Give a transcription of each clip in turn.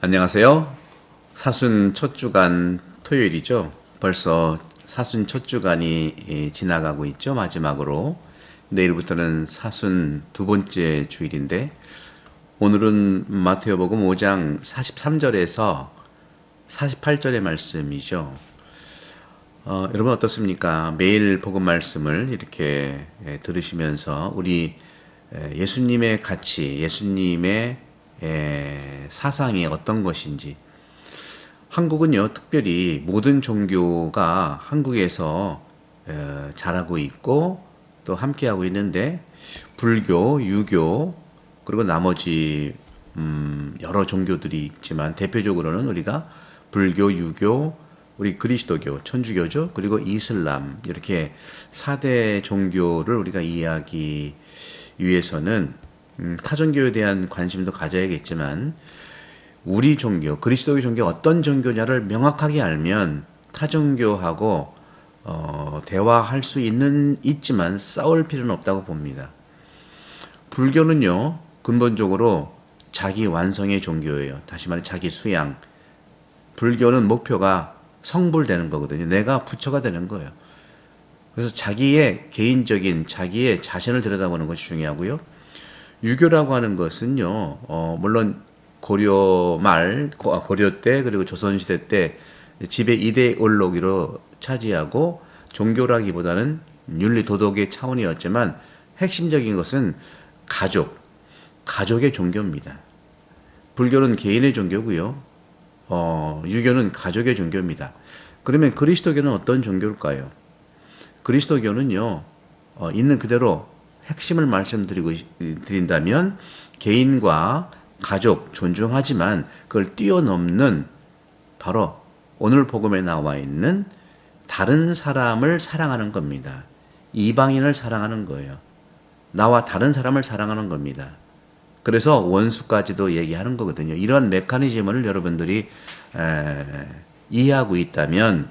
안녕하세요. 사순 첫 주간 토요일이죠. 벌써 사순 첫 주간이 예, 지나가고 있죠. 마지막으로. 내일부터는 사순 두 번째 주일인데 오늘은 마태오복음 5장 43절에서 48절의 말씀이죠. 어, 여러분 어떻습니까? 매일 복음 말씀을 이렇게 예, 들으시면서 우리 예, 예수님의 가치, 예수님의 예, 사상이 어떤 것인지 한국은요 특별히 모든 종교가 한국에서 어, 잘하고 있고 또 함께하고 있는데 불교, 유교 그리고 나머지 음, 여러 종교들이 있지만 대표적으로는 우리가 불교, 유교, 우리 그리스도교, 천주교죠. 그리고 이슬람 이렇게 4대 종교를 우리가 이해하기 위해서는 음, 타 종교에 대한 관심도 가져야겠지만 우리 종교, 그리스도의 종교 어떤 종교냐를 명확하게 알면 타 종교하고 어, 대화할 수 있는 있지만 싸울 필요는 없다고 봅니다. 불교는요 근본적으로 자기 완성의 종교예요. 다시 말해 자기 수양. 불교는 목표가 성불되는 거거든요. 내가 부처가 되는 거예요. 그래서 자기의 개인적인 자기의 자신을 들여다보는 것이 중요하고요. 유교라고 하는 것은요, 어, 물론 고려 말, 고- 아, 고려 때 그리고 조선 시대 때 지배 이데올로기로 차지하고 종교라기보다는 윤리 도덕의 차원이었지만 핵심적인 것은 가족, 가족의 종교입니다. 불교는 개인의 종교고요. 어, 유교는 가족의 종교입니다. 그러면 그리스도교는 어떤 종교일까요? 그리스도교는요, 어, 있는 그대로 핵심을 말씀드리고 드린다면 개인과 가족 존중하지만 그걸 뛰어넘는 바로 오늘 복음에 나와 있는 다른 사람을 사랑하는 겁니다. 이방인을 사랑하는 거예요. 나와 다른 사람을 사랑하는 겁니다. 그래서 원수까지도 얘기하는 거거든요. 이런 메커니즘을 여러분들이 에, 이해하고 있다면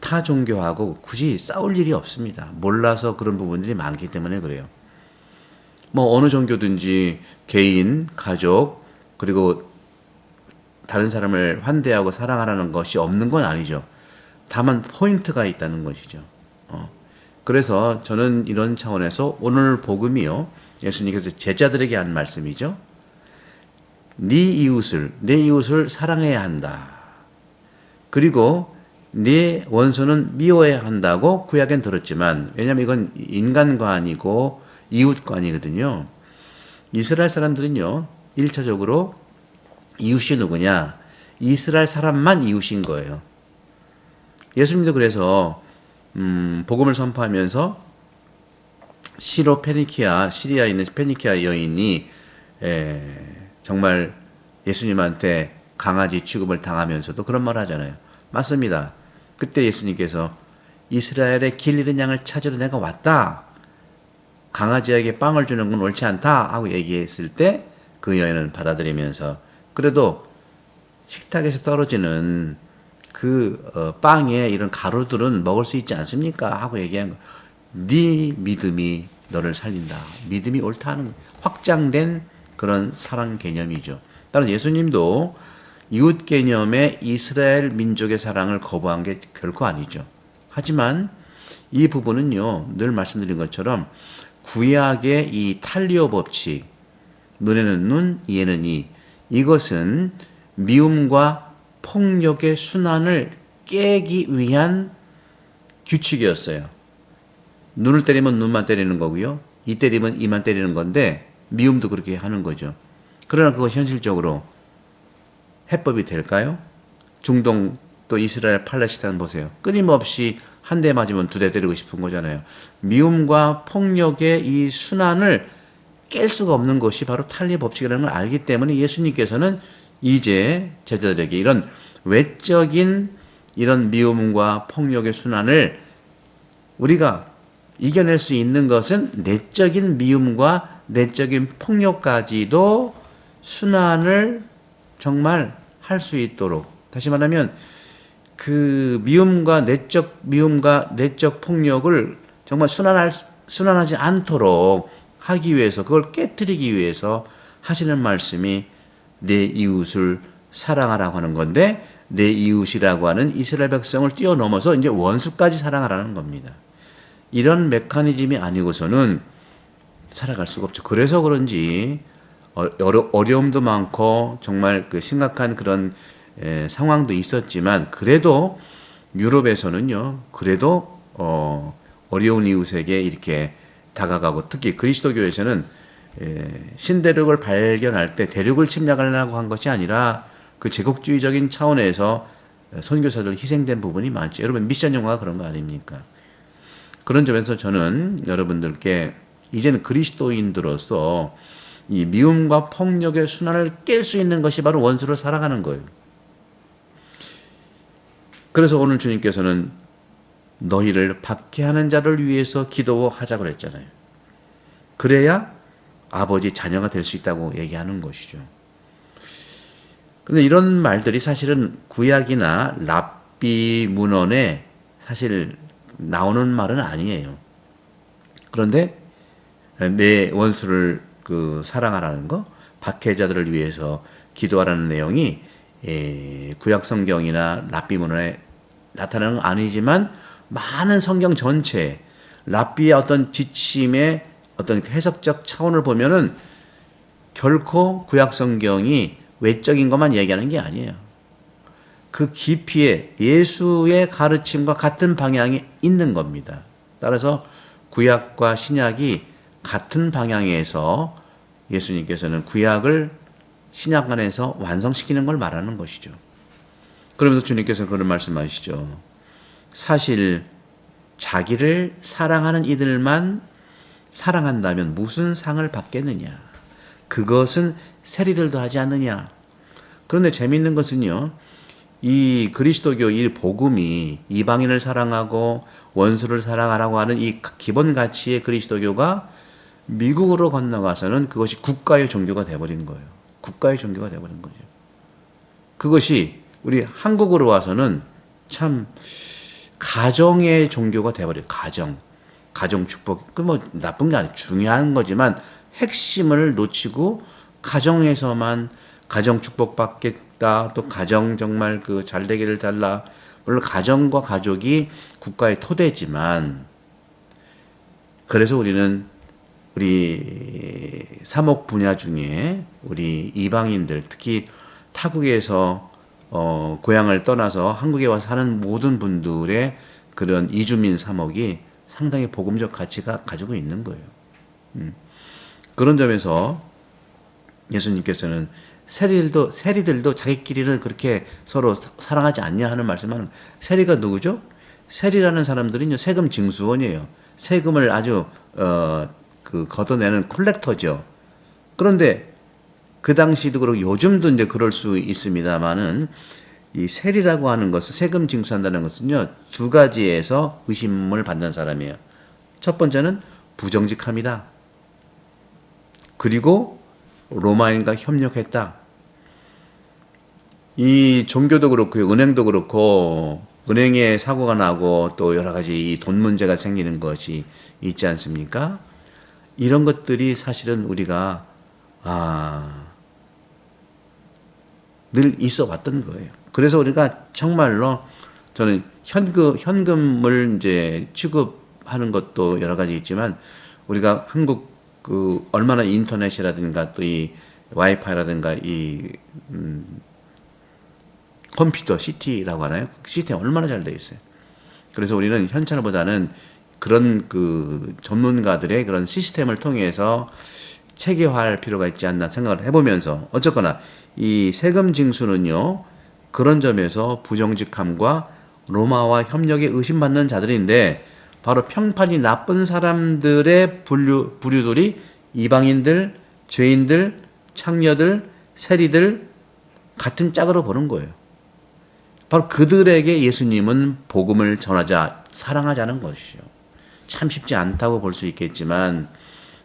타 종교하고 굳이 싸울 일이 없습니다. 몰라서 그런 부분들이 많기 때문에 그래요. 뭐 어느 종교든지 개인, 가족 그리고 다른 사람을 환대하고 사랑하라는 것이 없는 건 아니죠. 다만 포인트가 있다는 것이죠. 어. 그래서 저는 이런 차원에서 오늘 복음이요. 예수님께서 제자들에게 한 말씀이죠. 네 이웃을 내 이웃을 사랑해야 한다. 그리고 네 원수는 미워해야 한다고 구약엔 들었지만 왜냐하면 이건 인간관이고 이웃관이거든요. 이스라엘 사람들은요. 1차적으로 이웃이 누구냐? 이스라엘 사람만 이웃인 거예요. 예수님도 그래서 음, 복음을 선포하면서 시로 페니키아 시리아에 있는 페니키아 여인이 에, 정말 예수님한테 강아지 취급을 당하면서도 그런 말 하잖아요. 맞습니다. 그때 예수님께서 이스라엘의 길 잃은 양을 찾으러 내가 왔다. 강아지에게 빵을 주는 건 옳지 않다 하고 얘기했을 때 그 여인은 받아들이면서 그래도 식탁에서 떨어지는 그 어, 빵에 이런 가루들은 먹을 수 있지 않습니까? 하고 얘기한 거. 네 믿음이 너를 살린다. 믿음이 옳다는 확장된 그런 사랑 개념이죠. 따라서 예수님도 이웃 개념의 이스라엘 민족의 사랑을 거부한 게 결코 아니죠. 하지만 이 부분은요, 늘 말씀드린 것처럼 구약의 이 탈리오 법칙, 눈에는 눈, 이에는 이, 이것은 미움과 폭력의 순환을 깨기 위한 규칙이었어요. 눈을 때리면 눈만 때리는 거고요. 이 때리면 이만 때리는 건데 미움도 그렇게 하는 거죠. 그러나 그거 현실적으로 해법이 될까요? 중동 또 이스라엘 팔레스타인 보세요. 끊임없이 한 대 맞으면 두 대 때리고 싶은 거잖아요. 미움과 폭력의 이 순환을 깰 수가 없는 것이 바로 탈리 법칙이라는 걸 알기 때문에 예수님께서는 이제 제자들에게 이런 외적인 이런 미움과 폭력의 순환을 우리가 이겨낼 수 있는 것은 내적인 미움과 내적인 폭력까지도 순환을 정말 할 수 있도록 다시 말하면 그 미움과 내적 미움과 내적 폭력을 정말 순환할 순환하지 않도록 하기 위해서 그걸 깨뜨리기 위해서 하시는 말씀이 내 이웃을 사랑하라고 하는 건데 내 이웃이라고 하는 이스라엘 백성을 뛰어넘어서 이제 원수까지 사랑하라는 겁니다. 이런 메커니즘이 아니고서는 살아갈 수가 없죠. 그래서 그런지 어, 어려, 어려움도 많고 정말 그 심각한 그런 에, 상황도 있었지만 그래도 유럽에서는요. 그래도 어, 어려운 이웃에게 이렇게 다가가고 특히 그리스도교에서는 에, 신대륙을 발견할 때 대륙을 침략하려고 한 것이 아니라 그 제국주의적인 차원에서 선교사들 희생된 부분이 많죠. 여러분 미션 영화가 그런 거 아닙니까? 그런 점에서 저는 여러분들께 이제는 그리스도인들로서 이 미움과 폭력의 순환을 깰 수 있는 것이 바로 원수를 사랑하는 거예요. 그래서 오늘 주님께서는 너희를 박해하는 자를 위해서 기도하자 그랬잖아요. 그래야 아버지 자녀가 될 수 있다고 얘기하는 것이죠. 근데 이런 말들이 사실은 구약이나 랍비 문헌에 사실 나오는 말은 아니에요. 그런데 내 원수를 그 사랑하라는 거, 박해자들을 위해서 기도하라는 내용이 예, 구약 성경이나 랍비 문헌에 나타나는 건 아니지만 많은 성경 전체 랍비의 어떤 지침의 어떤 해석적 차원을 보면은 결코 구약 성경이 외적인 것만 얘기하는 게 아니에요. 그 깊이에 예수의 가르침과 같은 방향이 있는 겁니다. 따라서 구약과 신약이 같은 방향에서 예수님께서는 구약을 신약 안에서 완성시키는 걸 말하는 것이죠. 그러면서 주님께서는 그런 말씀하시죠. 사실 자기를 사랑하는 이들만 사랑한다면 무슨 상을 받겠느냐? 그것은 세리들도 하지 않느냐? 그런데 재미있는 것은요. 이 그리스도교 이 복음이 이방인을 사랑하고 원수를 사랑하라고 하는 이 기본 가치의 그리스도교가 미국으로 건너가서는 그것이 국가의 종교가 돼버린 거예요. 국가의 종교가 돼버린 거죠. 그것이 우리 한국으로 와서는 참 가정의 종교가 돼버려요. 가정. 가정 축복. 그 뭐 나쁜 게 아니에요. 중요한 거지만 핵심을 놓치고 가정에서만 가정 축복 받겠다. 또 가정 정말 그 잘 되기를 달라. 물론 가정과 가족이 국가의 토대지만 그래서 우리는 우리 사목 분야 중에 우리 이방인들 특히 타국에서 어, 고향을 떠나서 한국에 와서 사는 모든 분들의 그런 이주민 사목이 상당히 복음적 가치가 가지고 있는 거예요. 음. 그런 점에서 예수님께서는 세리들도 세리들도 자기끼리는 그렇게 서로 사랑하지 않냐 하는 말씀하는 세리가 누구죠? 세리라는 사람들은요 세금 징수원이에요. 세금을 아주 어 그 걷어내는 콜렉터죠. 그런데 그 당시도 그렇고 요즘도 이제 그럴 수 있습니다만은 이 세리라고 하는 것은 세금 징수한다는 것은요 두 가지에서 의심을 받는 사람이에요. 첫 번째는 부정직합니다. 그리고 로마인과 협력했다. 이 종교도 그렇고 은행도 그렇고 은행에 사고가 나고 또 여러 가지 돈 문제가 생기는 것이 있지 않습니까? 이런 것들이 사실은 우리가 아, 늘 있어 왔던 거예요. 그래서 우리가 정말로 저는 현금, 현금을 이제 취급하는 것도 여러 가지 있지만 우리가 한국 그 얼마나 인터넷이라든가 또 이 와이파이라든가 이 음, 컴퓨터 CT라고 하나요? 시스템 얼마나 잘 되어 있어요. 그래서 우리는 현찰보다는 그런 그 전문가들의 그런 시스템을 통해서 체계화할 필요가 있지 않나 생각을 해보면서 어쨌거나 이 세금 징수는요 그런 점에서 부정직함과 로마와 협력에 의심받는 자들인데 바로 평판이 나쁜 사람들의 분류, 부류들이 이방인들, 죄인들, 창녀들, 세리들 같은 짝으로 보는 거예요. 바로 그들에게 예수님은 복음을 전하자, 사랑하자는 것이죠. 참 쉽지 않다고 볼 수 있겠지만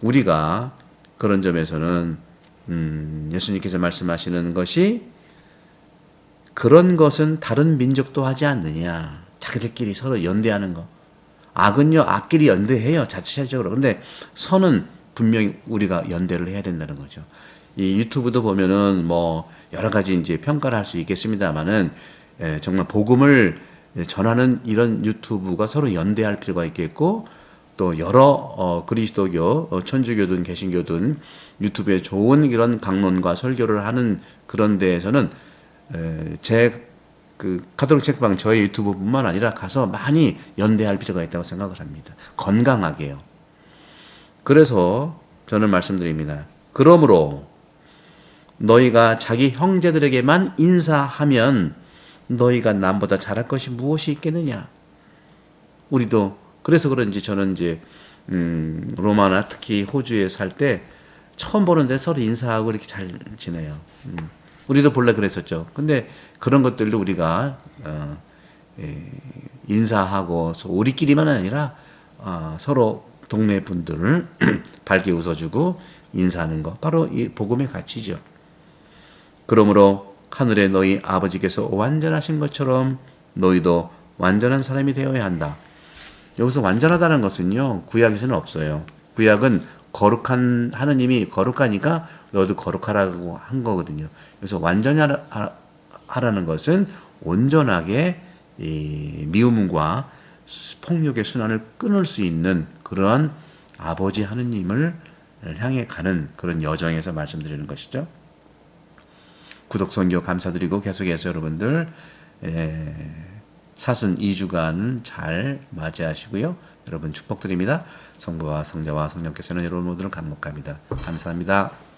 우리가 그런 점에서는 음, 예수님께서 말씀하시는 것이 그런 것은 다른 민족도 하지 않느냐. 자기들끼리 서로 연대하는 거. 악은요, 악끼리 연대해요. 자체적으로. 근데 선은 분명히 우리가 연대를 해야 된다는 거죠. 이 유튜브도 보면은 뭐 여러 가지 이제 평가를 할 수 있겠습니다만은 예, 정말 복음을 전하는 이런 유튜브가 서로 연대할 필요가 있겠고 또 여러 어, 그리스도교, 어, 천주교든 개신교든 유튜브에 좋은 이런 강론과 설교를 하는 그런 데에서는 에, 제그 카톨릭 책방 저희 유튜브뿐만 아니라 가서 많이 연대할 필요가 있다고 생각을 합니다. 건강하게요. 그래서 저는 말씀드립니다. 그러므로 너희가 자기 형제들에게만 인사하면 너희가 남보다 잘할 것이 무엇이 있겠느냐? 우리도 그래서 그런지 저는 이제 음, 로마나 특히 호주에 살 때 처음 보는데 서로 인사하고 이렇게 잘 지내요. 음, 우리도 본래 그랬었죠. 근데 그런 것들도 우리가 어, 예, 인사하고 서- 우리끼리만 아니라 어, 서로 동네 분들을 밝게 웃어주고 인사하는 것 바로 이 복음의 가치죠. 그러므로 하늘에 너희 아버지께서 완전하신 것처럼 너희도 완전한 사람이 되어야 한다. 여기서 완전하다는 것은요 구약에서는 없어요. 구약은 거룩한 하느님이 거룩하니까 너도 거룩하라고 한 거거든요. 그래서 완전히 하라- 하- 하라는 것은 온전하게 이 미움과 폭력의 순환을 끊을 수 있는 그러한 아버지 하느님을 향해 가는 그런 여정에서 말씀드리는 것이죠. 구독 선교 감사드리고 계속해서 여러분들 에, 사순 2주간 잘 맞이하시고요. 여러분 축복드립니다. 성부와 성자와 성령께서는 여러분 모두를 감목합니다. 감사합니다.